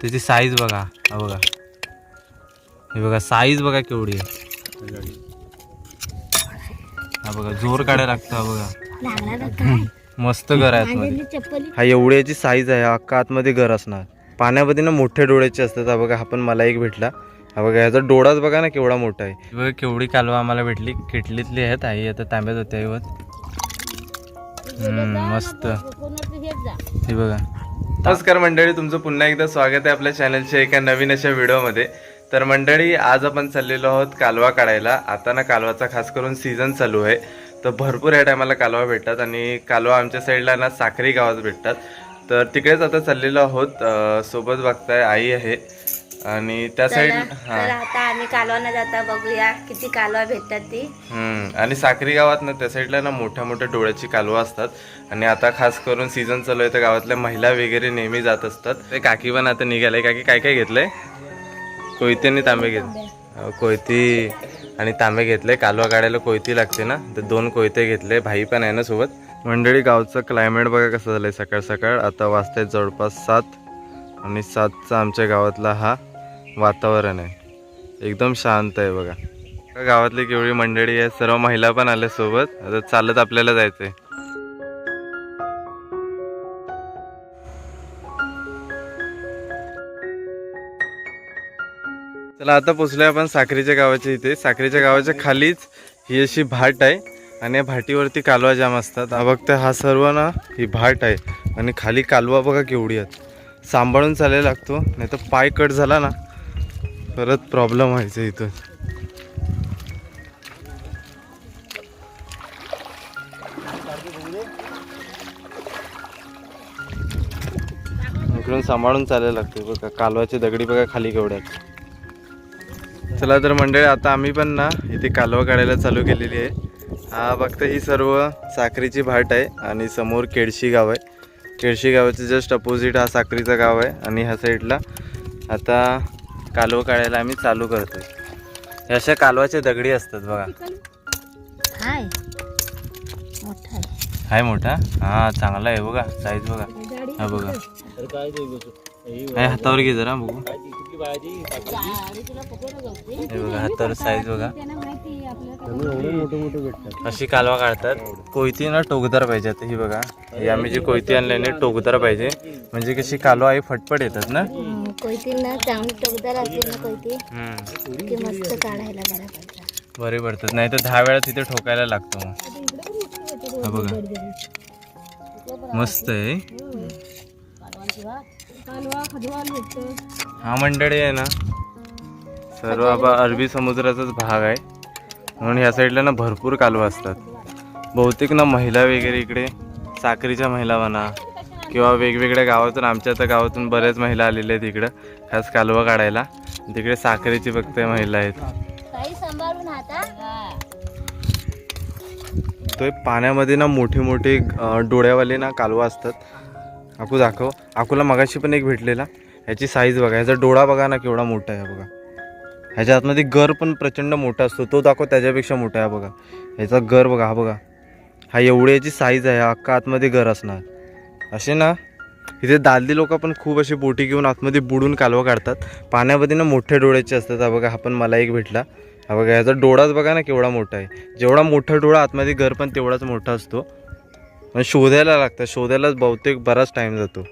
त्याची साईज बघा. हा बघा. हे बघा साईज बघा केवढी आहे. हा बघा जोर काढायला लागतं हा बघा. मस्त घर आहे आतमध्ये. हा एवढ्याची साईज आहे अख्खा आतमध्ये घर असणार. पाण्यामध्ये ना मोठ्या डोळ्याचे असतात हा बघा हा पण मला एक भेटला. हा बघा ह्याचा डोळाच बघा ना केवढा मोठा आहे. बघा केवढी कालवा आम्हाला भेटली किटलीतली आहेत आई आता तांब्यात होते आई मस्त. हे बघा. नमस्कार मंडळी तुमचं पुन्हा एकदा स्वागत आहे आपल्या चॅनलच्या एका नवीन अशा व्हिडिओमध्ये. तर मंडळी आज आपण चाललेलो आहोत कालवा काढायला. आता ना कालवाचा खास करून सीझन चालू आहे. तर भरपूर या टायमाला कालवा भेटतात आणि कालवा आमच्या साईडला ना साखरी गावात भेटतात. तर तिकडेच आता चाललेलो आहोत. सोबत बघताय आई आहे. आणि त्या साईड तर हा. आता आम्ही कालवा न जाता बघूया किती कालवा भेटतात ती. हम्म आणि साखरी गावात ना त्या साईडला ना मोठ्या मोठ्या डोळ्याची कालवा असतात. आणि आता खास करून सीझन चालू आहे तर गावातल्या महिला वगैरे नेहमी जात असतात. ते काकी पण आता निघाले. काकी काय काय घेतलंय? कोयती आणि तांबे घेत कोयती आणि तांबे घेतले. कालवा काढायला कोयती लागते ना तर दोन कोयते घेतले. भाई पण आहे ना सोबत. मंडळी गावचं क्लायमेट बघा कसं झालंय. सकाळ सकाळ आता वाजतायत जवळपास सात आणि सातचा आमच्या गावातला हा वातावरण आहे. एकदम शांत आहे बघा. गावातली केवढी मंडळी आहे सर्व महिला पण आल्या सोबत. आता चालत आपल्याला जायचंय. चला आता पोचलोय आपण साखरेच्या गावाच्या इथे. साखरेच्या गावाच्या खालीच ही अशी भाट आहे. आणि या भाटीवरती कालवा जाम असतात. हा बघता हा सर्व ना ही भाट आहे. आणि खाली कालवा बघा केवढी आहेत. सांभाळून चालायला लागतो. नाही तर पाय कट झाला ना परत प्रॉब्लेम व्हायचा इथून. इकडून सांभाळून चालायला लागते बघा. कालवाची दगडी बघा खाली केवढ्यात. चला तर मंडळी आता आम्ही पण ना इथे कालवा काढायला चालू केलेली आहे. हा फक्त ही सर्व साखरीची भाट आहे आणि समोर केडशी गाव आहे. केडशी गावाचं जस्ट अपोजिट हा साखरीचा गाव आहे आणि ह्या साईडला आता कालवा काढायला आम्ही चालू करतोय. हे अशा कालवाच्या दगडी असतात बघा. हाय. मोठा आहे. हाय मोठा? हा चांगला आहे बघा साईज बघा. हा बघा. हाय, हातावर घे जरा बघू. हे बघा हातावर साईज बघा. अशी कालवा काढतात. कोयती ना टोकदार पाहिजे आता ही बघा. ही आम्ही जी कोयती आणल्याने टोकदार पाहिजे. म्हणजे कशी कालवा आई फटफट येतात ना. कोयती ना चांगली टोकदार ना कोयती. की मस्त काढायला बरा पडतात बरे पडतात. नाही तर दहा वेळा तिथे ठोकायला लागतो मग. हा बघा. मस्त आहे. हा मंडळी आहे ना. सर्व आबा अरबी समुद्राचाच भाग आहे. म्हणून ह्या साईडला ना भरपूर कालवा असतात. बहुतेक ना महिला वगैरे इकडे. साखरीच्या महिला म्हणा. किंवा वेगवेगळ्या गावातून आमच्या आता गावातून बऱ्याच महिला आलेल्या आहेत इकडं. खास कालवा काढायला. तिकडे साखरेची फक्त महिला आहेत. तो पाण्यामध्ये ना मोठे मोठे डोळ्यावाले ना कालवा असतात. आकू दाखव. आकूला मगाशी पण एक भेटलेला. ह्याची साईज बघा. ह्याचा डोळा बघा ना केवढा मोठा आहे बघा. ह्याच्या आतमध्ये गर पण प्रचंड मोठा असतो. तो दाखव त्याच्यापेक्षा मोठा आहे बघा. ह्याचा गर बघा हा बघा. हा एवढ्याची साईज आहे. अख्खा आतमध्ये गर असणार. असे ना इथे दालदी लोक पण खूप अशी बोटी घेऊन आतमध्ये बुडून कालवा काढतात. पाण्यामध्ये ना मोठ्या डोळ्याचे असतात. हा बघा हा पण मला एक भेटला. हा बघा याचा डोळाच बघा ना केवढा मोठा आहे. जेवढा मोठा डोळा आतमध्ये घर पण तेवढाच मोठा असतो. पण शोधायला लागतं. शोधायलाच बहुतेक बराच टाईम जातो.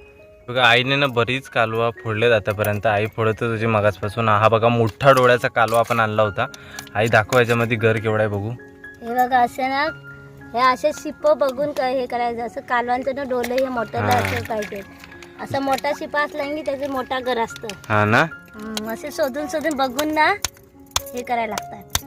बघा आईने ना बरीच कालवा फोडले आतापर्यंत. आई फोडतच होती मगाचपासून हा बघा मोठा डोळ्याचा कालवा आपण आणला होता. आई दाखवायच्यामध्ये घर केवढा आहे बघू. हे बघा असं ना हे असे शिप बघून काय हे करायचं असं कालवांचं ना डोलं हे मोठं हा. असं पाहिजे. असं मोठा शिपा असला की त्याचं मोठा घर असतं. हा ना? हम्म, असे शोधून शोधून बघून ना हे करायला लागतात.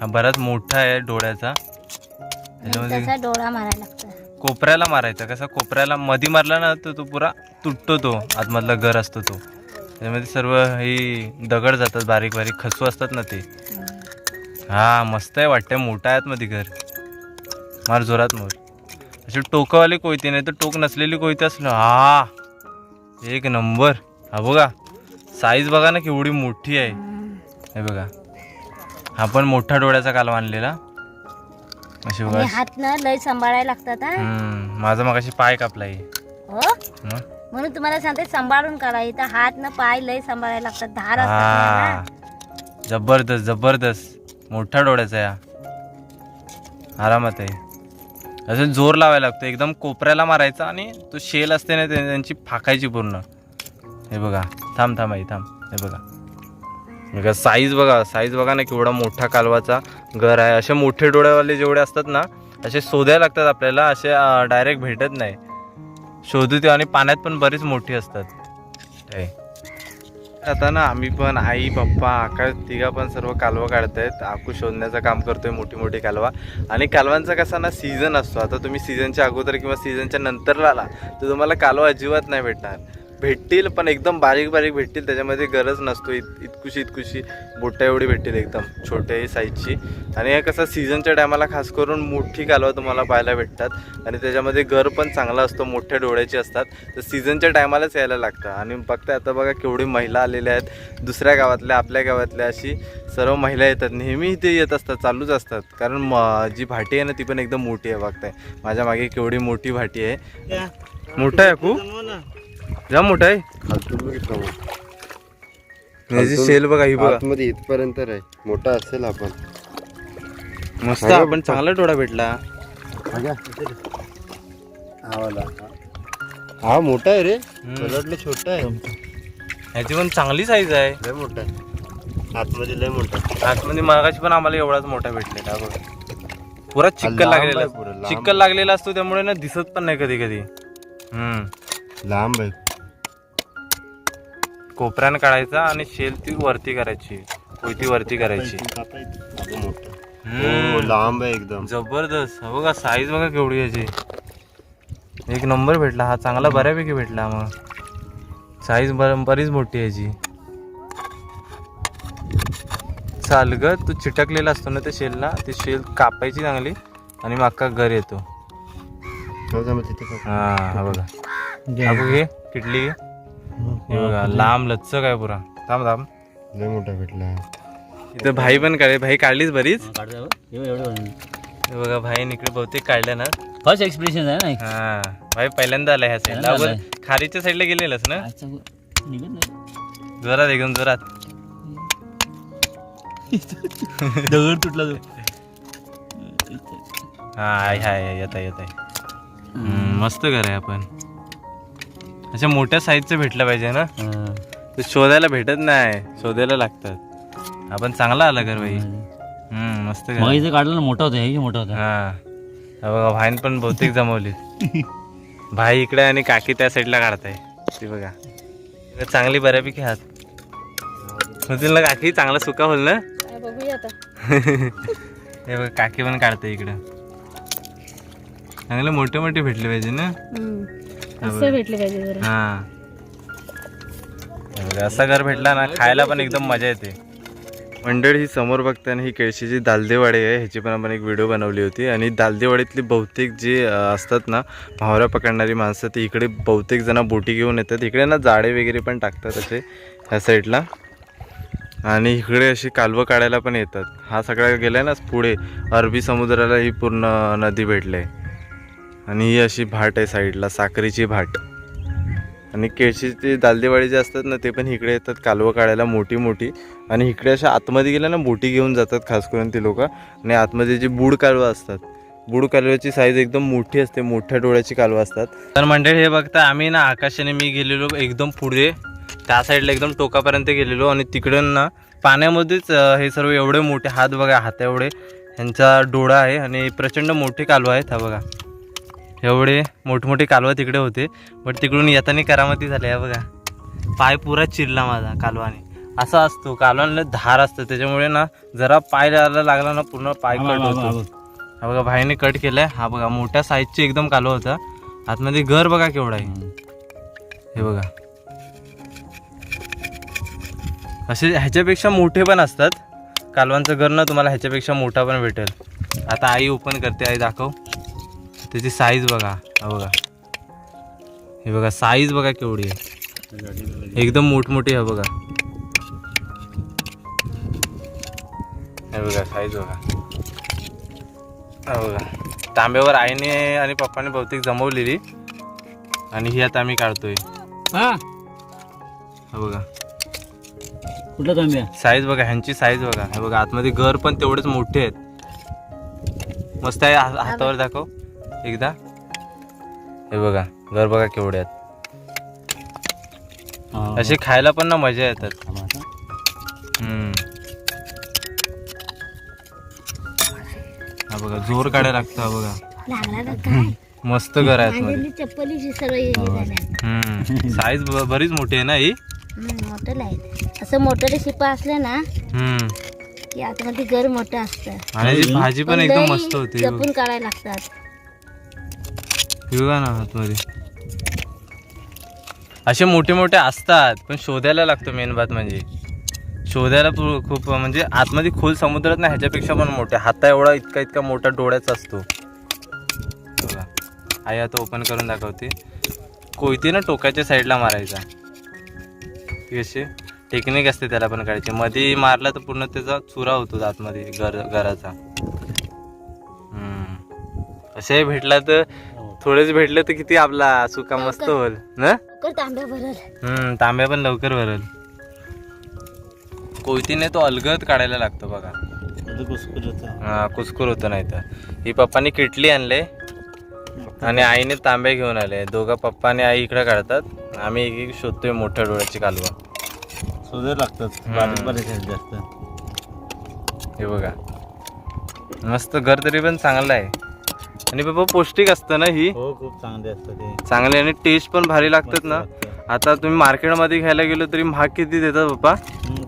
हा बराच मोठा आहे डोळ्याचा. आणि त्याच्यामध्ये तसा डोळा मारायला लागतं. कोपऱ्याला मारायचा कसा कोपऱ्याला मधी मारला ना तर तो पुरा तुटतो तो आतमधला घर असतो तो. त्याच्यामध्ये सर्व ही दगड जातात बारीक बारीक खसू असतात ना ते. हम्म. हा मस्त आहे वाटतंय मोठा आहे आतमध्ये घर. मार जोरात मोर. अशी टोकावाली कोयती नाही तर टोक नसलेली कोयती असलं. हा. एक नंबर. हा बघा. साईज बघा ना केवढी मोठी आहे. हे बघा. हा पण मोठा डोळ्याचा कालवा आणलेला अशी बघा. हात ना लय सांभाळायला लागतात माझा मगाशी पाय कापला आहे हो? म्हणून तुम्हाला सांगते सांभाळून करा इथं हात न पाय लय सांभाळायला लागतात. धार असतात हा. जबरदस्त जबरदस्त. मोठ्या डोळ्याचा या. आरामात आहे. असं जोर लावायला लागतो. एकदम कोपऱ्याला मारायचा आणि तो शेल असते ना ते- त्यांची फाकायची पूर्ण. हे बघा. थांब थांब आई थांब. हे बघा. बघा साईज बघा. साईज बघा ना केवढा मोठा कालवाचा घर आहे. असे मोठे डोळ्यावाले जेवढे असतात ना असे शोधायला लागतात आपल्याला. असे डायरेक्ट भेटत नाही. शोधू ते आणि पाण्यात पण बरीच मोठी असतात. हे. आता ना आम्ही पण आई पप्पा आकाश तिघा पण सर्व कालवा काढतायत. आकू शोधण्याचं काम करतोय मोठी मोठी कालवा. आणि कालवांचा कसा ना सीझन असतो. आता तुम्ही सीझनच्या अगोदर किंवा सीझनच्या नंतर आला तर तुम्हाला कालवा अजिबात नाही भेटणार. भेटतील पण एकदम बारीक बारीक भेटतील त्याच्यामध्ये गरज नसतो. इत इतकुशी इतकुशी बोटा एवढी भेटतील एकदम छोट्याही साईजची आणि हे कसं सीझनच्या टायमाला खास करून मोठी कालवा तुम्हाला पाहायला भेटतात. आणि त्याच्यामध्ये घर पण चांगला असतो मोठ्या डोळ्याची असतात. तर सीझनच्या टायमालाच यायला लागतं. आणि बघताय आता बघा केवढी महिला आलेल्या आहेत दुसऱ्या गावातल्या आपल्या गावातल्या अशी सर्व महिला येतात. नेहमी इथे येत असतात चालूच असतात. कारण म- जी भाटी आहे ना ती पण एकदम मोठी आहे बघताय. माझ्या मागे केवढी मोठी भाटी आहे. मोठा आहे अकू जा मोठा आहे. खालतून बघितलं मग. याची खालतून शेल बघा ही बघा. आतमध्ये इथपर्यंत आहे. मोठा असेल आपण. मस्त बघा आपण बघा. चांगला डोळा भेटला. हा मोठा आहे रे. वाटलं छोटा आहे. ह्याची पण चांगली साईज आहे. लय मोठा आहे. आतमध्ये लय मोठा आहे. आतमध्ये मागाशी पण आम्हाला एवढाच मोठा भेटलेला हा बघा. पुरा चिक्कल लांब लागलेला आहे पुरा, लांब. चिक्कल लागलेला असतो त्यामुळे ना दिसत पण नाही कधी कधी हम्म. लांब आहे. कोपऱ्यानं काढायचा आणि शेल ती वरती करायची. कोयती वरती करायची. हम्म. हो, लांब आहे एकदम. जबरदस्त. हा बघा साईज बघा केवढी याची. एक नंबर भेटला. हा चांगला बऱ्यापैकी भेटला मग. साईज बर बरीच मोठी आहे याची. चाल ग तू चिटकलेला असतो ना त्या शेलला ती शेल कापायची चांगली आणि मग अख्खा घर येतो. मग तिथे. हा हा बघा. बघ घे किटली घे. हे बघा लांब लच्चक आहे पुरा. थांब थांब. लय मोठा भेटला इथं भाई पण काढे भाई काढलीच बरीच. हे बघा. भाई इकडे बहुतेक काढल्या ना. फर्स्ट एक्सप्रेशन आहे ना हा. भाई पहिल्यांदा आला ह्या साईडला अगोदर खारीच्या साईडला गेलेलंस ना? आजचा गो- निघत नाही जोरात एकदम जोरात. दगड तुटला तो. हा आहे आहे येत आहे येत आहे हम्म, मस्त घर आहे आपण. अशा मोठ्या साईजचं भेटलं पाहिजे ना. ते शोधायला भेटत नाही. शोधायला लागतात. आपण चांगला आला घर भाई? हम्म मस्त मग. इथे काढलं ना मोठा होता हे मोठा होता. हा. हा बघा भाईन पण बहुतेक जमवली. भाई इकडे आणि काकी त्या साईडला काढताय. ती बघा. चांगली बऱ्यापैकी हात. होतील ना काकी चांगला सुका होईल ना? बघूया आता. हे बघ काकी पण काढते इकडं. चांगले मोठे मोठे भेटले पाहिजे ना? असं भेटले पाहिजे जरा. हा. हे बघा, असा घर भेटला ना खायला पण एकदम मजा येते. मंडळ ही समोर बघताना ही केळशीची दालदेवाडी आहे. ह्याची पण आपण एक व्हिडिओ बनवली होती. आणि दालदेवाडीतली बहुतेक जे असतात ना भावऱ्या पकडणारी माणसं ते इकडे बहुतेक जण बोटी घेऊन येतात. इकडे ना जाळे वगैरे पण टाकतात असे ह्या साईडला. आणि इकडे अशी कालवं काढायला पण येतात. हा सगळा गेलाय ना पुढे. अरबी समुद्राला ही पूर्ण नदी भेटली आहे. आणि ही अशी भाट आहे साईडला साखरेची भाट. आणि केळशीचे दालदेवाडी जे असतात ना ते पण इकडे येतात कालवं काढायला मोठी मोठी. आणि इकडे अशा आतमध्ये गेल्या ना बोटी घेऊन जातात खास करून ती लोक. आणि आतमध्ये जे बूड कालवं असतात बूड कालव्याची साईज एकदम मोठी असते मोठ्या डोळ्याची कालवं असतात. तर मंडळी हे बघता आम्ही ना आकाशाने मी गेलेलो एकदम पुढे. त्या साईडला एकदम टोकापर्यंत गेलेलो आणि तिकडून ना पाण्यामध्येच हे सर्व एवढे मोठे हात बघा हात एवढे. ह्यांचा डोळा आहे आणि प्रचंड मोठे कालवा आहेत हा बघा. एवढे मोठमोठे कालवा तिकडे होते बट तिकडून येताना करामती झाल्या बघा. पाय पुरा चिरला माझा कालवाने. असा असतो कालवांना धार असतं त्याच्यामुळे ना जरा पाय लागायला लागला ना पूर्ण पाय कट होतो. हा बघा भाईने कट केलाय. हा बघा मोठ्या साईजची एकदम कालवा होता. आतमध्ये घर बघा केवढा आहे. हे बघा. असे ह्याच्यापेक्षा मोठे पण असतात. कालवांचं घर ना तुम्हाला ह्याच्यापेक्षा मोठा पण भेटेल. आता आई ओपन करते आई दाखव. त्याची साईज बघा. हा बघा. हे बघा साईज बघा केवढी आहे. एकदम मोठमोठी आहे बघा. हे बघा साईज बघा. हा बघा. तांब्यावर आईने आणि पप्पाने बहुतेक जमवलेली. आणि ही आता आम्ही काढतोय. हा? हा बघा. कुठला तांब्या? साईज बघा ह्यांची साईज बघा. हे बघा आतमध्ये घर पण तेवढेच मोठे आहेत. मस्त आहे हातावर दाखव. एकदा? हे बघा घर बघा केवढे आहेत. असे खायला पण ना मजा येतात. हा बघा जोर काढायला लागतं हा बघा. लागला का काय? मस्त घर आहे हे साईज बरीच मोठी आहे ना ही? मोठं लाइट असं मोठं शिपा असलं ना हम्म. की आतमध्ये घर मोठं असतं. आणि भाजी पण एकदम मस्त होती. हे. जपून काढायला लागतात. हे ना आतमध्ये. असे मोठे मोठे असतात पण शोधायला लागतो मेन बात म्हणजे. शोधायला खूप म्हणजे आतमध्ये खोल समुद्रात नाही ह्याच्यापेक्षा पण मोठे. हाता एवढा इतका इतका मोठा डोळ्याचा असतो. बघा. आई आता ओपन करून दाखवते. कोयती ना टोकाच्या साईडला मारायचा. ती अशी टेक्निक असते त्याला पण काढायची. मध्ये मारला तर पूर्ण त्याचा चुरा होतो आतमध्ये घर घराचा. हम्म. असे भेटला तर थोडेच भेटले तर किती आपला सुका मस्त होईल ना? तांब्या भरल. हम्म तांब्या पण लवकर भरल. कोयतीने तो अलगद काढायला लागतो बघा. हा कुसकुर होतं नाही तर. ही पप्पानी किटली आणले आणि आईने तांबे घेऊन आले. दोघं पप्पा आणि आई इकडे काढतात. आम्ही एक एक शोधतोय मोठ्या डोळ्याची कालवा. शोधायला लागतात. बारीक बारीक आहेत जास्त. हे बघा. मस्त घर तरी पण चांगलं आहे. आणि बाबा पौष्टिक असतं ना ही? हो खूप चांगले असतात ते. चांगली आणि टेस्ट पण भारी लागतात ना. आता तुम्ही मार्केटमध्ये घ्यायला गेलो तरी महाग किती देतात बाबा?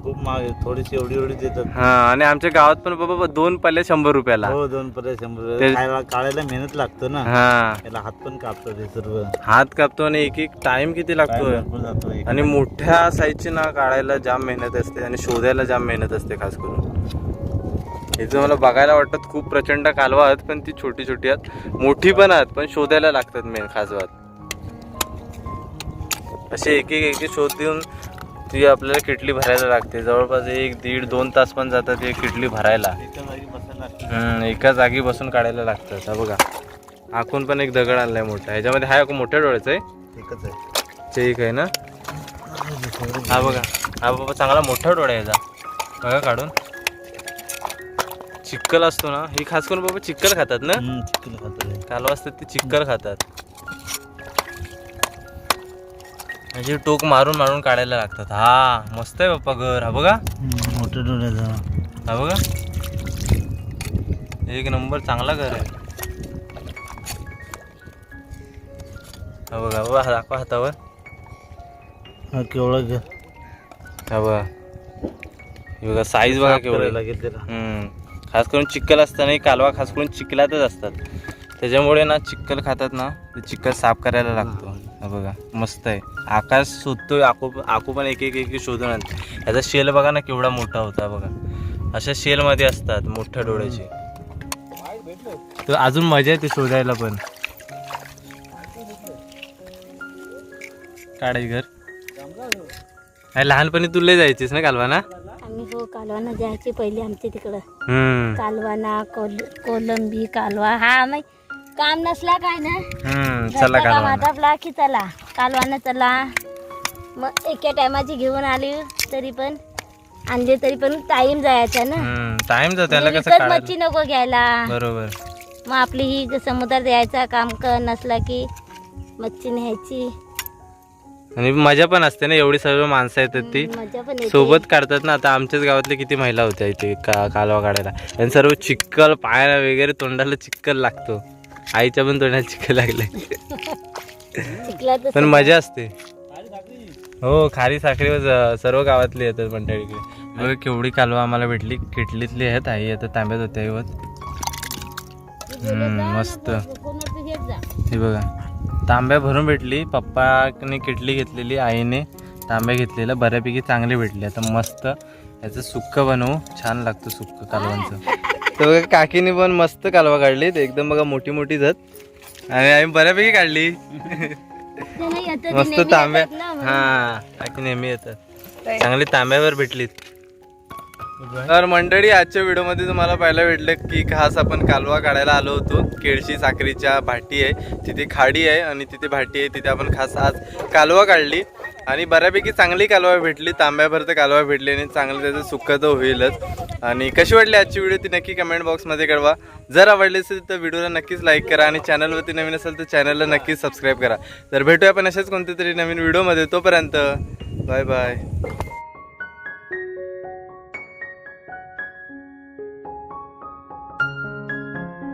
खूप महाग. थोडीशी एवढी एवढी देतात. हा आणि आमच्या गावात पण बाबा दोन पल्ले शंभर रुपयाला. हो दोन पर्यंत शंभर ते- काढायला मेहनत लागतो ना. हा. त्याला हात पण कापतात हे सर्व. हात कापतो आणि एक एक टाइम किती लागतो. आणि मोठ्या साईजची ना काढायला जाम मेहनत असते आणि शोधायला जाम मेहनत असते खास करून. हे जो मला बघायला वाटतात खूप प्रचंड कालवा आहेत पण ती छोटी छोटी आहेत. मोठी पण आहेत पण शोधायला लागतात मेन खास बात. असे एक एक एक एक शोध देऊन ती आपल्याला किटली भरायला लागते. जवळपास एक दीड दोन तास पण जातात एक किटली भरायला. एका जागी एका बसून काढायला लागतात. हा बघा. आखून पण एक दगड आणलाय मोठा. ह्याच्यामध्ये हा मोठ्या डोळ्याचा आहे. एकच आहे. चेक आहे ना? हा बघा. हा बाबा चांगला मोठा डोळा आहे याचा. बघा काढून. चिक्कल असतो ना ही खास करून बाबा चिक्कल खातात ना? हम्म, चिकन खातात. कालवा असतात ते चिक्कल खातात. म्हणजे टोक मारून मारून काढायला लागतात. हा मस्त आहे बाप्पा घर. हा बघा. हम्म, मोठ्या डोळ्याचा हा बघा. एक नंबर चांगला घर आहे. हा बघा बघा हा दाखवा हातावर. हा केवढा घ्या हा बघा. हे बघा साईज बघा केवढी लागेल त्याला. हम्म. खास करून चिक्कल असताना ही कालवा खास करून चिखलातच असतात. त्याच्यामुळे ना चिक्कल खातात ना ते चिक्कल साफ करायला लागतो. हा. बघा मस्त आहे. आकाश शोधतोय आकू आकू पण एक एक एक शोधून आणतो. ह्याचा शेल बघा ना केवढा मोठा होता बघा. अशा शेलमध्ये असतात मोठ्या डोळ्याचे. तर अजून मजा येते शोधायला पण. काढाय घर. लहानपणी तुला जायचीस ना कालवा ना? हो कालवाना जायचे पहिले आमच्या तिकडं. हम्म. कालवाना कोल कोलंबी कालवा हा आम्ही काम नसला काय ना? हम्म चला घरचं काम कालवा आटापला की चला. कालवाना चला. मग एका टायमाची घेऊन आली तरी पण. आणले तरी पण टाइम जायचा ना. हम्म टाइम जातो त्याला म्हणजे कसं विकत काढायला मच्छी नको घ्यायला. बरोबर. मग आपली ही समुद्रात यायचा काम कर नसला की मच्छी न्यायची. आणि मजा पण असते ना एवढी सर्व माणसं येतात ती. सोबत काढतात ना आता आमच्याच गावातले किती महिला होत्या इथे का कालवा काढायला. आणि सर्व चिक्कल पायाला वगैरे तोंडाला चिक्कल लागतो. आईच्या पण तोंडाला चिक्कल लागले. पण मजा असते. हो खारी साखरी व- सर्व गावातली येतात मंडळी बघा केवढी कालवा आम्हाला भेटली. किटलीतली आहेत आई आता तांब्यात होत्या मस्त. हे बघा. तांब्या भरून भेटली. पप्पाने किटली घेतलेली आईने तांब्या घेतलेला बऱ्यापैकी चांगली भेटली. आता मस्त याचं सुक्क बनवू. छान लागतं सुक्क कालवांचं. तर बघा काकीने पण मस्त कालवा काढली एकदम बघा मोठी मोठी जात आणि आम्ही बऱ्यापैकी काढली. मस्त तांब्या. हा काकी नेहमी येतात. चांगली तांब्यावर भेटलीत. तर मंडळी आजच्या व्हिडिओमध्ये तुम्हाला पाहायला भेटलं की खास आपण कालवा काढायला आलो होतो. केळशी साखरीच्या भाटी आहे तिथे खाडी आहे आणि तिथे भाटी आहे तिथे आपण खास आज कालवा काढली. आणि बऱ्यापैकी चांगली कालवा भेटली तांब्याभर तर कालवा भेटली आणि चांगलं त्याचं सुख तर होईलच. आणि कशी वाटली आजची व्हिडिओ ती नक्की कमेंट बॉक्समध्ये कळवा. जर आवडली असेल तर व्हिडिओला नक्कीच लाईक करा आणि चॅनलवरती नवीन असेल तर चॅनलला नक्कीच सबस्क्राईब करा. तर भेटूया आपण अशाच कोणत्या तरी नवीन व्हिडिओमध्ये. तोपर्यंत बाय बाय